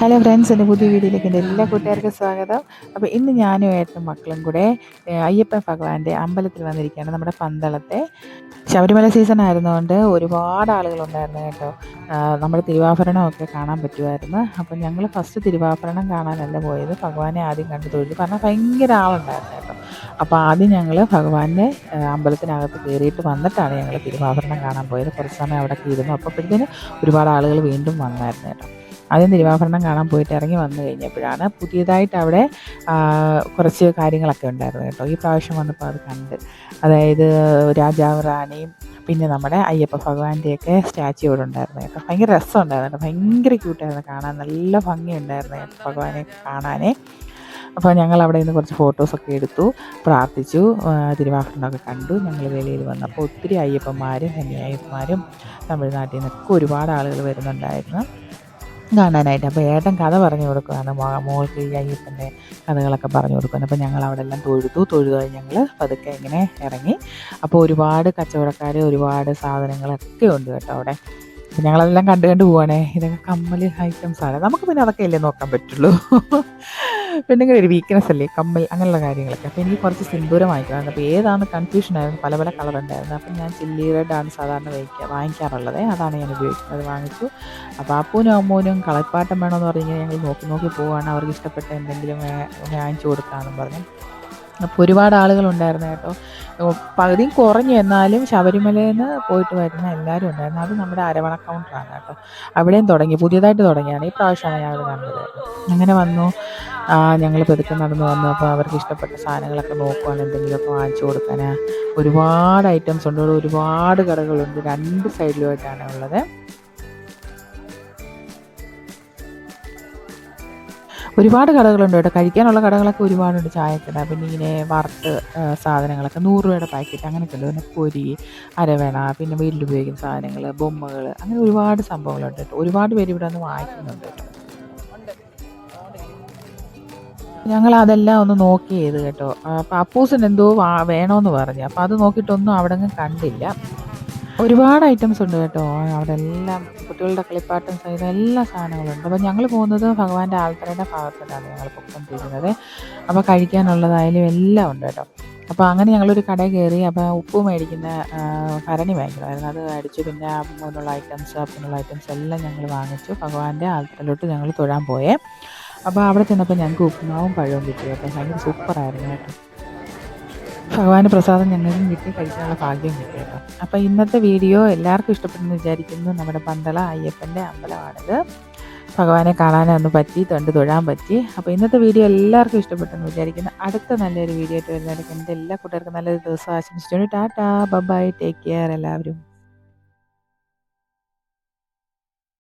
Hello friends എന്റെ പുതിയ വീഡിയോയിലേക്ക് എന്റെ എല്ലാ കൂട്ടുകാർക്കും സ്വാഗതം. അപ്പോൾ ഇന്ന് ഞാനും ഏട്ടനും മക്കളും കൂടെ അയ്യപ്പൻ ഭഗവാന്റെ അമ്പലത്തിൽ വന്നിരിക്കുകയാണ് നമ്മുടെ പന്തളത്തെ. ശബരിമല സീസൺ ആയിരുന്നുകൊണ്ട് ഒരുപാട് ആളുകളുണ്ടായിരുന്നു കേട്ടോ. നമ്മുടെ തിരുവാഭരണമൊക്കെ കാണാൻ പറ്റുമായിരുന്നു. അപ്പം ഞങ്ങൾ ഫസ്റ്റ് തിരുവാഭരണം കാണാനല്ല പോയത് ഭഗവാനെ ആദ്യം കണ്ടു തൊഴിൽ കാരണം ഭയങ്കര ആളുണ്ടായിരുന്നു കേട്ടോ. അപ്പോൾ ആദ്യം ഞങ്ങൾ ഭഗവാന്റെ അമ്പലത്തിനകത്ത് കയറിയിട്ട് വന്നിട്ടാണ് ഞങ്ങൾ തിരുവാഭരണം കാണാൻ പോയത്. കുറച്ച് സമയം അവിടെ ഇരുന്നു. അപ്പോഴത്തേന് ഒരുപാട് ആളുകൾ വീണ്ടും വന്നായിരുന്നു കേട്ടോ. ആദ്യം തിരുവാഭരണം കാണാൻ പോയിട്ട് ഇറങ്ങി വന്നു കഴിഞ്ഞപ്പോഴാണ് പുതിയതായിട്ട് അവിടെ കുറച്ച് കാര്യങ്ങളൊക്കെ ഉണ്ടായിരുന്നു കേട്ടോ. ഈ പ്രാവശ്യം വന്നപ്പോൾ അത് കണ്ട്. അതായത് രാജാവ് റാണിയും പിന്നെ നമ്മുടെ അയ്യപ്പ ഭഗവാന്റെയൊക്കെ സ്റ്റാച്ചു ഇവിടെ ഉണ്ടായിരുന്നു കേട്ടോ. ഭയങ്കര രസം ഉണ്ടായിരുന്നു ഭയങ്കര ക്യൂട്ടായിരുന്നു കാണാൻ. നല്ല ഭംഗിയുണ്ടായിരുന്നു കേട്ടോ ഭഗവാനെ കാണാനേ അപ്പോൾ ഞങ്ങൾ അവിടെ നിന്ന് കുറച്ച് ഫോട്ടോസൊക്കെ എടുത്തു പ്രാർത്ഥിച്ചു തിരുവാഭരണമൊക്കെ കണ്ടു. ഞങ്ങൾ വെളിയിൽ വന്നപ്പോൾ ഒത്തിരി അയ്യപ്പന്മാരും കന്യായന്മാരും തമിഴ്നാട്ടിൽ നിന്നൊക്കെ ഒരുപാട് ആളുകൾ വരുന്നുണ്ടായിരുന്നു. കാണാനായിട്ട് അപ്പോൾ ഏട്ടൻ കഥ പറഞ്ഞു കൊടുക്കുകയാണ് മോൾക്ക് ഈ അയ്യപ്പന്റെ കഥകളൊക്കെ പറഞ്ഞു കൊടുക്കുകയാണ്. അപ്പോൾ ഞങ്ങൾ അവിടെ എല്ലാം തൊഴുതു. തൊഴുതു ഞങ്ങൾ പതുക്കെ ഇങ്ങനെ ഇറങ്ങി. അപ്പോൾ ഒരുപാട് കച്ചവടക്കാർ ഒരുപാട് സാധനങ്ങളൊക്കെ ഉണ്ട് കേട്ടോ അവിടെ. അപ്പം ഞങ്ങളെല്ലാം കണ്ടു കണ്ട് പോവാണേ. ഇതൊക്കെ കമ്മൽ ഐറ്റംസ് ആണ് നമുക്ക് പിന്നെ അതൊക്കെ അല്ലേ നോക്കാൻ പറ്റുള്ളൂ. പെണ്ണുങ്ങളുടെ ഒരു വീക്ക്നെസ് അല്ലേ? കമ്മൽ അങ്ങനെയുള്ള കാര്യങ്ങളൊക്കെ. അപ്പോൾ എനിക്ക് കുറച്ച് സിന്ദൂരം അപ്പോൾ ഏതാണ് കൺഫ്യൂഷൻ ആയിരുന്നു പല പല കളർ ഉണ്ടായിരുന്നു. അപ്പം ഞാൻ ചില്ലി റെഡ് ആണ് സാധാരണ വാങ്ങിക്കുക വാങ്ങിക്കാറുള്ളത്. അതാണ് ഞാൻ ഉപയോഗിക്കുന്നത്. അത് വാങ്ങിച്ചു. അപ്പോൾ അപ്പൂനും അമ്മൂനും കളപ്പാട്ടം വേണമെന്ന് പറഞ്ഞ് ഞങ്ങൾ നോക്കി നോക്കി പോവുകയാണ് അവർക്ക് ഇഷ്ടപ്പെട്ട എന്തെങ്കിലും വാങ്ങിച്ചു കൊടുക്കാമെന്നും പറഞ്ഞു. അപ്പോൾ ഒരുപാട് ആളുകളുണ്ടായിരുന്നു കേട്ടോ. പകുതിയും കുറഞ്ഞു എന്നാലും ശബരിമലയിൽ നിന്ന് പോയിട്ട് വരുന്ന എല്ലാവരും ഉണ്ടായിരുന്നു. അത് നമ്മുടെ അരവണ കൗണ്ടറാണ് കേട്ടോ. അവിടെയും തുടങ്ങി പുതിയതായിട്ട് തുടങ്ങിയാണ്. ഈ പ്രാവശ്യമാണ് അവിടെ കണ്ടത് അങ്ങനെ വന്നു. ഞങ്ങൾ പെതുക്കെ നടന്നു വന്നു. അപ്പോൾ അവർക്ക് ഇഷ്ടപ്പെട്ട സാധനങ്ങളൊക്കെ നോക്കുവാണ് എന്തെങ്കിലുമൊക്കെ വാങ്ങിച്ചു കൊടുക്കാൻ ഒരുപാട് ഐറ്റംസ് ഉണ്ട്. ഒരുപാട് കടകളുണ്ട്. രണ്ട് സൈഡിലുമായിട്ടാണ് ഉള്ളത്. ഒരുപാട് കടകളുണ്ട് കേട്ടോ. കഴിക്കാനുള്ള കടകളൊക്കെ ഒരുപാടുണ്ട്. ചായക്കട പിന്നെ ഇങ്ങനെ വറുത്ത് സാധനങ്ങളൊക്കെ നൂറ് രൂപയുടെ പാക്കറ്റ് അങ്ങനെയൊക്കെ ഉണ്ട് പിന്നെ പൊരി അരവേണ പിന്നെ വീട്ടിൽ ഉപയോഗിക്കുന്ന സാധനങ്ങൾ ബൊമ്മകൾ അങ്ങനെ ഒരുപാട് സംഭവങ്ങളുണ്ട് കേട്ടോ. ഒരുപാട് പേര് ഇവിടെ വന്ന് വാങ്ങിക്കുന്നുണ്ട് ഞങ്ങൾ അതെല്ലാം ഒന്ന് നോക്കി ചെയ്ത് കേട്ടോ. അപ്പം അപ്പൂസിന് എന്തോ വേണമെന്ന് പറഞ്ഞു. അപ്പോൾ അത് നോക്കിയിട്ടൊന്നും അവിടെ നിന്ന് കണ്ടില്ല. ഒരുപാട് ഐറ്റംസ് ഉണ്ട് കേട്ടോ. അവിടെ എല്ലാം കുട്ടികളുടെ കളിപ്പാട്ടം സഹിതം എല്ലാ സാധനങ്ങളും ഉണ്ട്. അപ്പോൾ ഞങ്ങൾ പോകുന്നത് ഭഗവാന്റെ ആൽത്തറയുടെ ഭാഗത്തോട്ടാണ് ഞങ്ങൾ പൊയ്ക്കൊണ്ടിരിക്കുന്നത് അപ്പോൾ കഴിക്കാനുള്ളതായാലും എല്ലാം ഉണ്ട് കേട്ടോ. അപ്പോൾ അങ്ങനെ ഞങ്ങളൊരു കടയിൽ കയറി അപ്പോൾ ഉപ്പ് മേടിക്കുന്ന ഭരണി വാങ്ങിക്കണമായിരുന്നു. അത് മേടിച്ചു പിന്നെ അപ്പനുള്ള ഐറ്റംസ് അപ്പനുള്ള ഐറ്റംസ് എല്ലാം ഞങ്ങൾ വാങ്ങിച്ചു. ഭഗവാന്റെ ആൽത്തറയിലോട്ട് ഞങ്ങൾ തൊഴാൻ പോയേ. അപ്പോൾ അവിടെ ചെന്നപ്പോൾ ഞങ്ങൾക്ക് ഉപ്പുമാവും പഴവും കിട്ടി. കേട്ടോ ഭയങ്കര സൂപ്പറായിരുന്നു കേട്ടോ. ഭഗവാന്റെ പ്രസാദം ഞങ്ങൾക്കും കിട്ടി കഴിക്കാനുള്ള ഭാഗ്യം കിട്ടി കേട്ടോ. അപ്പോൾ ഇന്നത്തെ വീഡിയോ എല്ലാവർക്കും ഇഷ്ടപ്പെടുന്നു വിചാരിക്കുന്നു. നമ്മുടെ പന്തള അയ്യപ്പന്റെ അമ്പലമാണിത്. ഭഗവാനെ കാണാനൊന്ന് പറ്റി തൊണ്ട് തൊഴാൻ പറ്റി. അപ്പോൾ ഇന്നത്തെ വീഡിയോ എല്ലാവർക്കും ഇഷ്ടപ്പെട്ടെന്ന് വിചാരിക്കുന്നു. അടുത്ത നല്ലൊരു വീഡിയോ ആയിട്ട് വരുന്നതായിരിക്കും എന്റെ എല്ലാ കൂട്ടുകാർക്കും നല്ലൊരു ദിവസം ആശംസിച്ചുകൊണ്ട് ടാറ്റാ ബൈ ടേക്ക് കെയർ എല്ലാവരും.